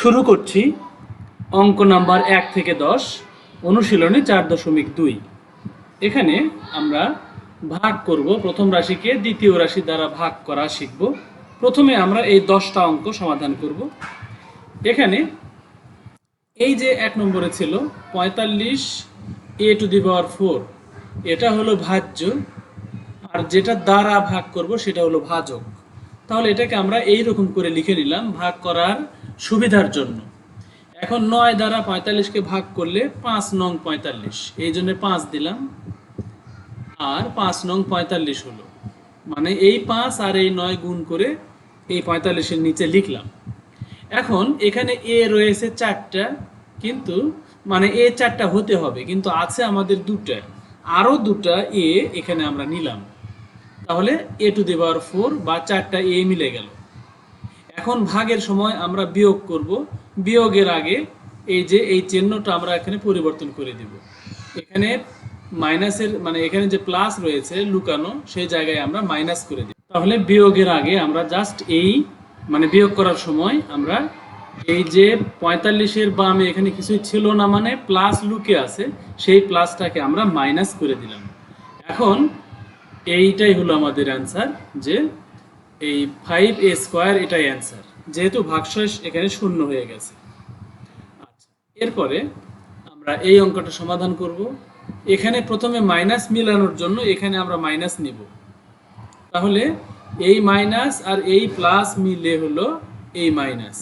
শুরু করছি অঙ্ক নাম্বার এক থেকে দশ, অনুশীলনে চার দশমিক দুই। এখানে আমরা ভাগ করব, প্রথম রাশিকে দ্বিতীয় রাশি দ্বারা ভাগ করা শিখব। প্রথমে আমরা এই দশটা অঙ্ক সমাধান করব। এখানে এই যে এক নম্বরে ছিল পঁয়তাল্লিশ এ টু দি পাওয়ার ফোর, এটা হলো ভাজ্য। আর যেটা দ্বারা ভাগ করব সেটা হলো ভাজক। তাহলে এটাকে আমরা এই রকম করে লিখে নিলাম, ভাগ করার সুবিধার জন্য। এখন নয় দ্বারা পঁয়তাল্লিশকে ভাগ করলে পাঁচ নং পঁয়তাল্লিশ। এই জন্য পাঁচ দিলাম। আর পাঁচ নং পঁয়তাল্লিশ হলো। মানে এই পাঁচ আর এই নয় গুণ করে এই পঁয়তাল্লিশের নিচে লিখলাম। এখন এখানে এ রয়েছে চারটা, কিন্তু মানে এ চারটা হতে হবে, কিন্তু আছে আমাদের দুটা। আরও দুটা এ এখানে আমরা নিলাম। তাহলে এ টু দি পাওয়ার ফোর বা চারটা এ মিলে গেল। এখন ভাগের সময় আমরা বিয়োগ করব। বিয়োগের আগে এই যে এই চিহ্নটা আমরা এখানে পরিবর্তন করে দিব। এখানে মাইনাসের মানে এখানে যে প্লাস রয়েছে লুকানো, সেই জায়গায় আমরা মাইনাস করে দিই তাহলে বিয়োগের আগে আমরা জাস্ট এই মানে বিয়োগ করার সময় আমরা এই যে পঁয়তাল্লিশের বামে এখানে কিছুই ছিল না মানে প্লাস লুকে আছে, সেই প্লাসটাকে আমরা মাইনাস করে দিলাম। এখন এইটাই হলো আমাদের অ্যান্সার যে এই ফাইভ এ স্কোয়ার এটাই অ্যান্সার যেহেতু ভাগশেষ এখানে শূন্য হয়ে গেছে। আচ্ছা এরপরে আমরা এই অঙ্কটা সমাধান করব। এখানে প্রথমে মাইনাস মিলানোর জন্য এখানে আমরা মাইনাস নিব। তাহলে এই মাইনাস আর এই প্লাস মিলে হলো এই মাইনাস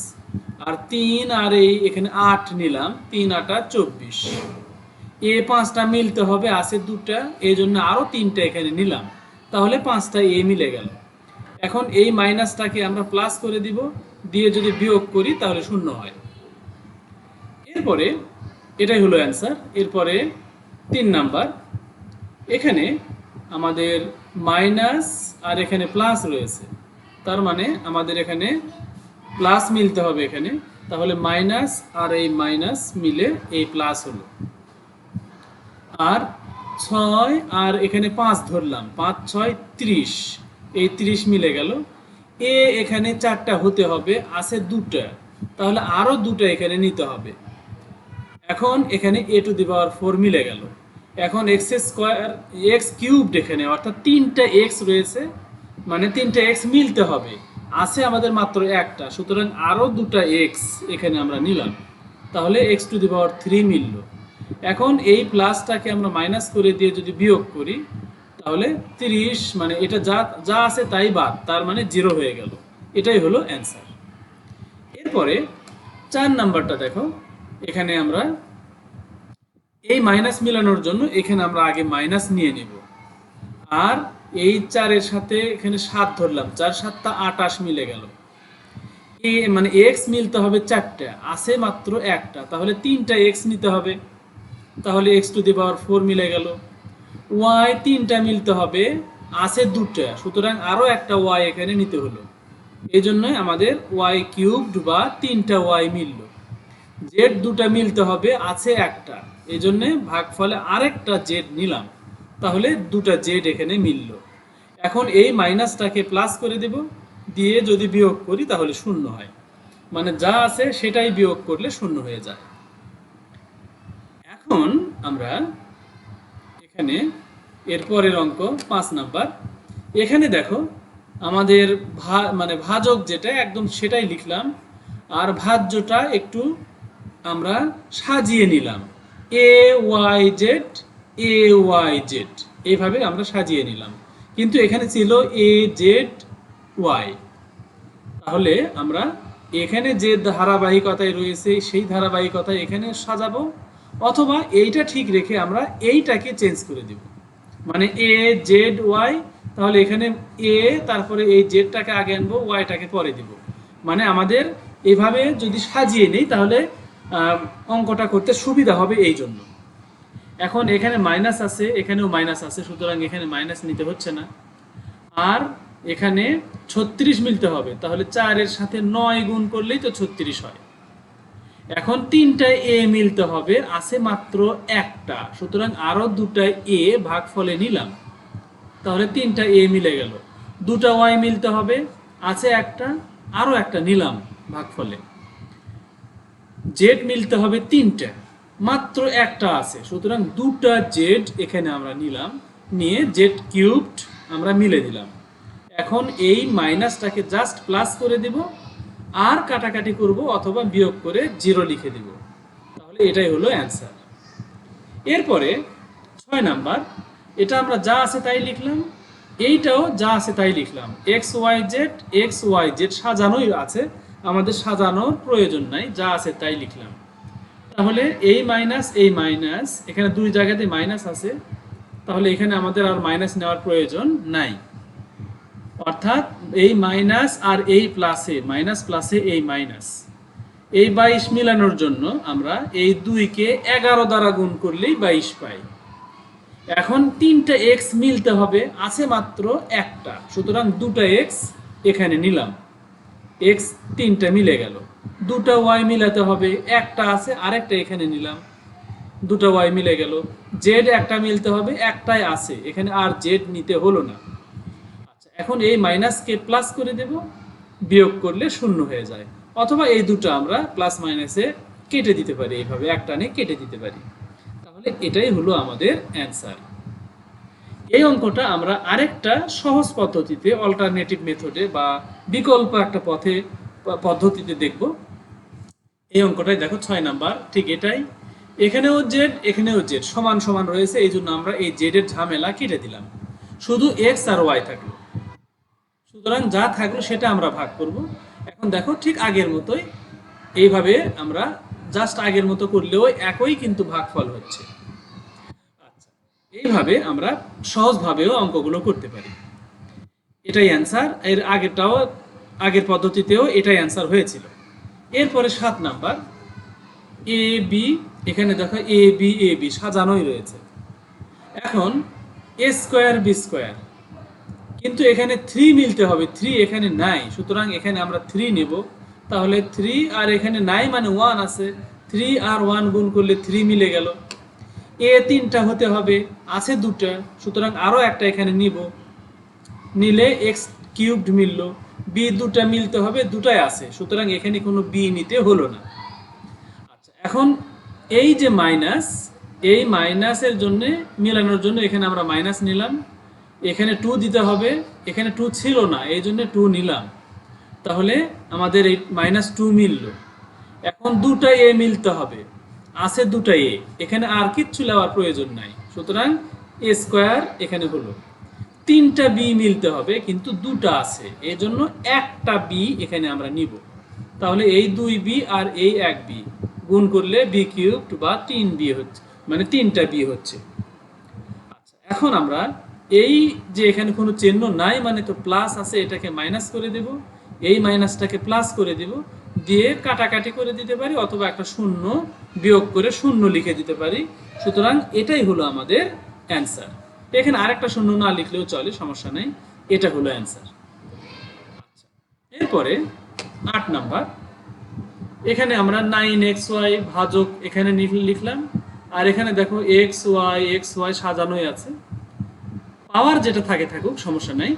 আর তিন আর এই এখানে আট নিলাম, তিন আটা চব্বিশ। এ পাঁচটা মিলতে হবে, আছে দুটা এই জন্য আরও তিনটা এখানে নিলাম। তাহলে পাঁচটা এ মিলে গেল। এখন এই মাইনাসটাকে আমরা প্লাস করে দিব, দিয়ে যদি বিয়োগ করি তাহলে শূন্য হয়। এরপরে এটাই হলো অ্যান্সার এরপরে তিন নাম্বার। এখানে আমাদের মাইনাস আর এখানে প্লাস রয়েছে। তার মানে আমাদের এখানে প্লাস মিলতে হবে এখানে। তাহলে মাইনাস আর এই মাইনাস মিলে এই প্লাস হলো। আর ছয় আর এখানে পাঁচ ধরলাম। পাঁচ, ছয়, ত্রিশ। এই ত্রিশ মিলে গেল। এ এখানে চারটা হতে হবে, আছে দুটা। তাহলে আরও দুটা এখানে নিতে হবে। এখন এখানে এ টু দি পাওয়ার ফোর মিলে গেল। এখন এক্স স্কোয়ার, এক্স কিউবড এখানে, অর্থাৎ তিনটা এক্স রয়েছে মানে তিনটা এক্স মিলতে হবে। আছে আমাদের মাত্র একটা, সুতরাং আরও দুটা এক্স এখানে আমরা নিলাম। তাহলে x to the power three মিলল। এখন এই প্লাসটাকে আমরা মাইনাস করে দিয়ে যদি বিয়োগ করি তাহলে তিরিশ মানে এটা যা যা আছে তাই বাদ, তার মানে জিরো হয়ে গেল। এটাই হলো অ্যান্সার এরপরে চার নাম্বারটা দেখো, এখানে আমরা এই মাইনাস মিলানোর জন্য এখানে আমরা আগে মাইনাস নিয়ে নিব। আর এই চারের সাথে এখানে সাত ধরলাম, চার সাতটা আটাশ মিলে গেল। মানে এক্স মিলতে হবে চারটা, আছে মাত্র একটা, তাহলে তিনটা এক্স নিতে হবে। তাহলে x to the power four মিলে গেল। ওয়াই তিনটা মিলতে হবে, আছে দুটা, সুতরাং আরও একটা ওয়াই এখানে নিতে হলো। এই জন্যই আমাদের ওয়াই কিউবড বা তিনটা ওয়াই মিলল। জেড দুটা মিলতে হবে, আছে একটা। এই জন্যে ভাগফলে আরেকটা জেড নিলাম। তাহলে দুটা জেড এখানে মিলল। এখন এই মাইনাসটাকে প্লাস করে দেব। দিয়ে যদি বিয়োগ করি তাহলে শূন্য হয়। মানে যা আছে সেটাই বিয়োগ করলে শূন্য হয়ে যায়। এখন আমরা এখানে এরপরের অঙ্ক পাঁচ নাম্বার। এখানে দেখো, আমাদের ভা মানে ভাজক যেটা, একদম সেটাই লিখলাম, আর ভাজ্যটা একটু আমরা সাজিয়ে নিলাম। A y z a y z এইভাবে আমরা সাজিয়ে নিলাম। কিন্তু এখানে ছিল এ জেড ওয়াই তাহলে আমরা এখানে যে ধারাবাহিকতায় রয়েছে, সেই ধারাবাহিকতায় এখানে সাজাবো। অথবা এইটা ঠিক রেখে আমরা এইটাকে চেঞ্জ করে দিব। মানে এ জেড ওয়াই তাহলে এখানে এ তারপরে এই জেডটাকে আগে আনব ওয়াইটাকে পরে দিব। মানে আমাদের এভাবে যদি সাজিয়ে নেই, তাহলে অঙ্কটা করতে সুবিধা হবে এই জন্য। এখন এখানে মাইনাস আছে, এখানেও মাইনাস আছে, সুতরাং এখানে মাইনাস নিতে হচ্ছে না। আর এখানে ছত্রিশ মিলতে হবে, তাহলে চারের সাথে নয় গুণ করলেই তো ছত্রিশ হয়। এখন তিনটা এ মিলতে হবে, আছে মাত্র একটা। সুতরাং আরও দুটা এ ভাগ ফলে নিলাম। তাহলে তিনটা এ মিলে গেল। দুটা ওয়াই মিলতে হবে, আছে একটা আরও একটা নিলাম ভাগ ফলে জেড মিলতে হবে তিনটা, মাত্র একটা আছে। সুতরাং দুটা জেড এখানে আমরা নিলাম, নিয়ে জেড কিউবড আমরা মিলে দিলাম। এখন এই মাইনাসটাকে জাস্ট প্লাস করে দেব আর কাটাকাটি করব অথবা বিয়োগ করে জিরো লিখে দেব। তাহলে এটাই হলো অ্যান্সার এরপরে ছয় নাম্বার, এটা আমরা যা আছে তাই লিখলাম, এইটাও যা আছে তাই লিখলাম। X y z x y z সাজানোই আছে, আমাদের সাজানোর প্রয়োজন নাই, যা আছে তাই লিখলাম। তাহলে এই মাইনাস এই মাইনাস এখানে দুই জায়গাতে মাইনাস আছে, তাহলে এখানে আমাদের আর মাইনাস নেওয়ার প্রয়োজন নাই। অর্থাৎ এই মাইনাস আর এই প্লাসে মাইনাস প্লাসে এই মাইনাস এই বাইশ মিলানোর জন্য আমরা এই দুইকে এগারো দ্বারা গুণ করলেই বাইশ পাই। এখন তিনটা এক্স মিলতে হবে, আছে মাত্র একটা। সুতরাং দুটো এক্স এখানে নিলাম। এক্স তিনটা মিলে গেল। দুটো ওয়াই মিলাতে হবে, একটা আছে, আরেকটা এখানে নিলাম। দুটো ওয়াই মিলে গেল। জেড একটা মিলতে হবে, একটাই আছে। এখানে আর জেড নিতে হলো না। এখন এই মাইনাসকে প্লাস করে দেব, বিয়োগ করলে শূন্য হয়ে যায়। অথবা এই দুটো আমরা প্লাস মাইনাসে কেটে দিতে পারি, এইভাবে একটানে কেটে দিতে পারি। তাহলে এটাই হলো আমাদের অ্যান্সার এই অঙ্কটা আমরা আরেকটা সহজ পদ্ধতিতে অল্টারনেটিভ মেথডে বা বিকল্প একটা পথে, পদ্ধতিতে দেখব। এই অঙ্কটাই দেখো ছয় নাম্বার, ঠিক এটাই। এখানেও জেড এখানেও জেড সমান সমান রয়েছে এই জন্য আমরা এই জেডের ঝামেলা কেটে দিলাম। শুধু এক্স আর ওয়াই থাকল। সুতরাং যা থাকল সেটা আমরা ভাগ করব। এখন দেখো ঠিক আগের মতোই এইভাবে আমরা জাস্ট আগের মতো করলেও একই কিন্তু ভাগফল হচ্ছে। আচ্ছা এইভাবে আমরা সহজভাবেও অঙ্কগুলো করতে পারি। এটাই অ্যান্সার এর আগেরটাও, আগের পদ্ধতিতেও এটাই অ্যান্সার হয়েছিল। এরপরে সাত নাম্বার এ বি এখানে দেখো এ বি এ বি সাজানোই রয়েছে। এখন এ স্কোয়ার বি স্কোয়ার কিন্তু এখানে থ্রি মিলতে হবে থ্রি এখানে নাই। সুতরাং এখানে আমরা থ্রি নেব। তাহলে থ্রি আর এখানে নাই মানে ওয়ান আছে। থ্রি আর ওয়ান গুণ করলে থ্রি মিলে গেল। এ তিনটা হতে হবে, আছে দুটা। সুতরাং আরও একটা এখানে নিব। নিলে এক্স কিউবড মিলল। বি দুটা মিলতে হবে, দুটাই আছে। সুতরাং এখানে কোনো বি নিতে হলো না। আচ্ছা এখন এই যে মাইনাস এই মাইনাসের জন্য, মিলানোর জন্য এখানে আমরা মাইনাস নিলাম। এখানে টু দিতে হবে, এখানে টু ছিল না, এই জন্য টু নিলাম। তাহলে আমাদের এই মাইনাস টু মিলল। এখন দুটা এ মিলতে হবে, আছে দুটা এ এখানে আর কিচ্ছু নেওয়ার প্রয়োজন নাই। সুতরাং এ স্কোয়ার এখানে হলো। তিনটা বি মিলতে হবে, কিন্তু দুটা আছে এই জন্য একটা বি এখানে আমরা নিব। তাহলে এই দুই বি আর এই এক বি গুণ করলে বি কিউবড বা তিন বি হচ্ছে মানে তিনটা বি হচ্ছে। আচ্ছা এখন আমরা এই যে এখানে কোনো চিহ্ন নাই মানে তো প্লাস আছে, এটাকে মাইনাস করে দেব। এই মাইনাসটাকে প্লাস করে দেব। দিয়ে কাটাকাটি করে দিতে পারি অথবা একটা শূন্য বিয়োগ করে শূন্য লিখে দিতে পারি। সুতরাং এটাই হলো আমাদের অ্যান্সার এখানে আরেকটা শূন্য না লিখলেও চলে, সমস্যা নেই। এটা হলো অ্যান্সার এরপরে আট নাম্বার। এখানে আমরা নাইন এক্স ওয়াই ভাজক এখানে লিখলাম। আর এখানে দেখো এক্স ওয়াই এক্স ওয়াই সাজানোই আছে। পাওয়ার যেটা থাকে থাকুক, সমস্যা নাই।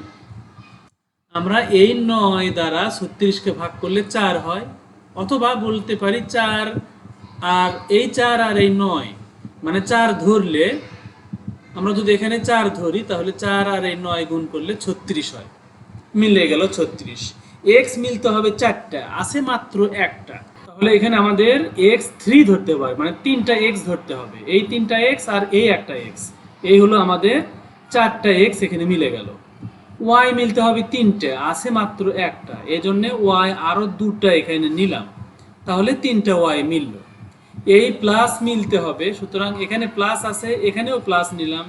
আমরা এই নয় দ্বারা ছত্রিশকে ভাগ করলে চার হয়, অথবা বলতে পারি চার আর এই চার আর এই নয় মানে চার ধরলে, আমরা যদি এখানে চার ধরি, তাহলে চার আর এই নয় গুণ করলে ছত্রিশ হয়। মিলে গেল ছত্রিশ। এক্স মিলতে হবে চারটা, আছে মাত্র একটা। তাহলে এখানে আমাদের এক্স থ্রি ধরতে হবে মানে তিনটা এক্স ধরতে হবে। এই তিনটা এক্স আর এই একটা এক্স এই হলো আমাদের চারটা এক্স এখানে মিলে গেল। ওয়াই মিলতে হবে তিনটে, আছে মাত্র একটা। এই জন্য ওয়াই আরও দুটা এখানে নিলাম। তাহলে তিনটা ওয়াই মিলল। এই প্লাস মিলতে হবে, সুতরাং এখানে প্লাস আছে, এখানেও প্লাস নিলাম।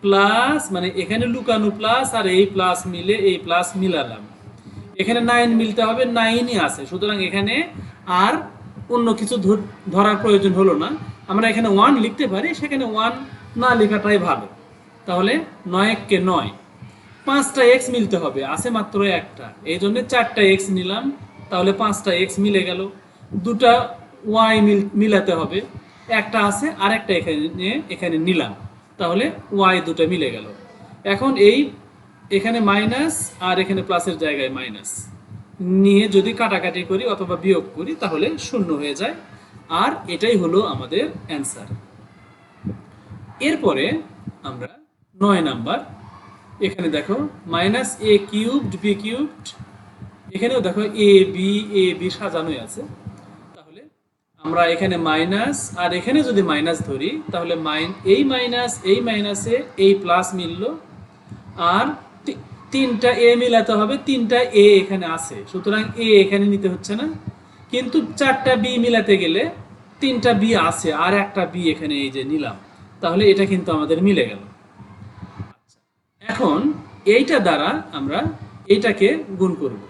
প্লাস মানে এখানে লুকানো প্লাস আর এই প্লাস মিলে এই প্লাস মিলালাম। এখানে নাইন মিলতে হবে নাইনই আছে। সুতরাং এখানে আর অন্য কিছু ধর- ধরার প্রয়োজন হলো না। আমরা এখানে ওয়ান লিখতে পারি, সেখানে ওয়ান না লেখাটাই ভালো। তাহলে নয় কে নয়। পাঁচটা এক্স মিলতে হবে, আছে মাত্র একটা। এই জন্য চারটা এক্স নিলাম, তাহলে পাঁচটা এক্স মিলে গেল। দুটা ওয়াই মিল, মিলাতে হবে, একটা আছে আরেকটা এখানে এখানে নিলাম। তাহলে ওয়াই দুটো মিলে গেল। এখন এই এখানে মাইনাস আর এখানে প্লাসের জায়গায় মাইনাস নিয়ে যদি কাটাকাটি করি অথবা বিয়োগ করি, তাহলে শূন্য হয়ে যায়। আর এটাই হলো আমাদের অ্যান্সার এরপরে আমরা নয় নাম্বার। এখানে দেখো minus A cubed B cubed এখানেও দেখো এ বি এ বি সাজানোই আছে। তাহলে আমরা এখানে মাইনাস আর এখানে যদি মাইনাস ধরি, তাহলে মাইন এই মাইনাস এই মাইনাসে এই প্লাস মিললো। আর তিনটা এ মিলাতে হবে, তিনটা এ এখানে আছে। সুতরাং এ এখানে নিতে হচ্ছে না। কিন্তু চারটা বি মিলাতে গেলে তিনটা বি আছে, আর একটা বি এখানে এই যে নিলাম। তাহলে এটা কিন্তু আমাদের মিলে গেল। এখন এইটা দ্বারা আমরা এইটাকে গুণ করব।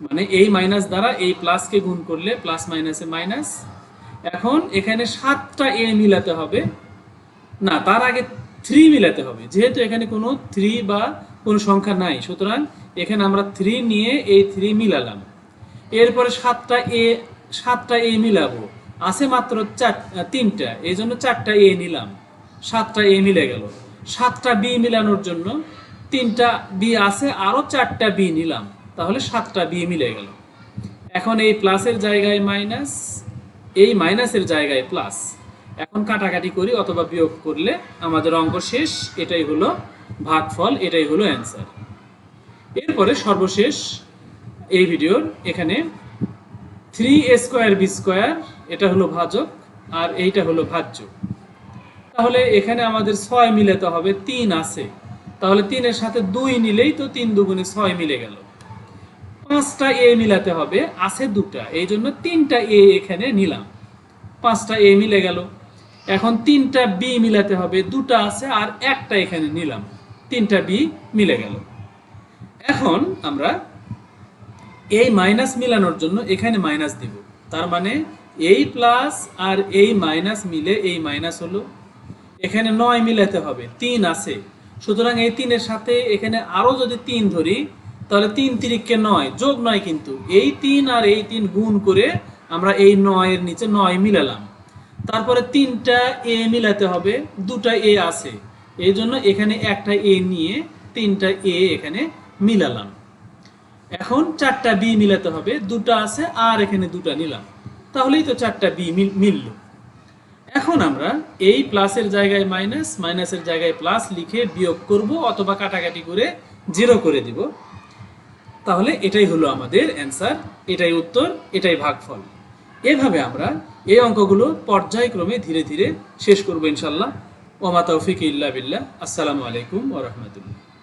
মানে এই মাইনাস দ্বারা এই প্লাসকে গুণ করলে প্লাস মাইনাসে মাইনাস। এখন এখানে সাতটা এ মিলাতে হবে। না, তার আগে থ্রি মিলাতে হবে। যেহেতু এখানে কোনো থ্রি বা কোনো সংখ্যা নাই, সুতরাং এখানে আমরা থ্রি নিয়ে এই থ্রি মিলালাম। এরপরে সাতটা এ সাতটা এ মিলাবো। আছে মাত্র চার, তিনটা, এই জন্য চারটা এ নিলাম। সাতটা এ মিলে গেল। সাতটা বি মিলানোর জন্য তিনটা বি আছে, আরও চারটা বি নিলাম। তাহলে সাতটা বি মিলে গেল। এখন এই প্লাসের জায়গায় মাইনাস, এই মাইনাসের জায়গায় প্লাস। এখন কাটাকাটি করি অথবা বিয়োগ করলে আমাদের অঙ্ক শেষ, এটাই হলো ভাগফল, এটাই হলো অ্যান্সার। এরপরে সর্বশেষ এই ভিডিওর এখানে থ্রি স্কোয়ার বি স্কোয়ার, এটা হলো ভাজক আর এইটা হলো ভাজ্য। তাহলে এখানে আমাদের ছয় মিলাতে হবে, তিন আছে। তাহলে তিনের সাথে দুই নিলেই তো তিন দুগুণে ছয় মিলে গেল। পাঁচটা এ মিলাতে হবে, আছে দুটা, এই জন্য তিনটা এ এখানে নিলাম। পাঁচটা এ মিলে গেল। এখন তিনটা বি মিলাতে হবে, দুটা আছে আর একটা এখানে নিলাম। তিনটা বি মিলে গেল। এখন আমরা এই মাইনাস মিলানোর জন্য এখানে মাইনাস দিব। তার মানে এই প্লাস আর এই মাইনাস মিলে এই মাইনাস হলো এখানে নয় মিলাতে হবে, তিন আছে। সুতরাং এই তিনের সাথে এখানে আরও যদি তিন ধরি, তাহলে তিন তিরিককে নয়, যোগ নয় কিন্তু। এই তিন আর এই তিন গুণ করে আমরা এই নয়ের নিচে নয় মিলালাম। তারপরে তিনটা এ মিলাতে হবে, দুটা এ আছে। এই জন্য এখানে একটা এ নিয়ে তিনটা এ এখানে মিলালাম। এখন চারটা বি মিলাতে হবে, দুটা আছে আর এখানে দুটা নিলাম। তাহলেই তো চারটা বি মিলল। এখন আমরা এই প্লাসের জায়গায় মাইনাস মাইনাসের জায়গায় প্লাস লিখে বিয়োগ করব অথবা কাটাকাটি করে জিরো করে দিব। তাহলে এটাই হলো আমাদের অ্যান্সার এটাই উত্তর, এটাই ভাগফল। এভাবে আমরা এই অঙ্কগুলো পর্যায়ক্রমে ধীরে ধীরে শেষ করব ইনশাল্লাহ ওমা তৌফিক ইল্লা বিল্লাহ। আসসালামু আলাইকুম ওরহমতুল্লাহ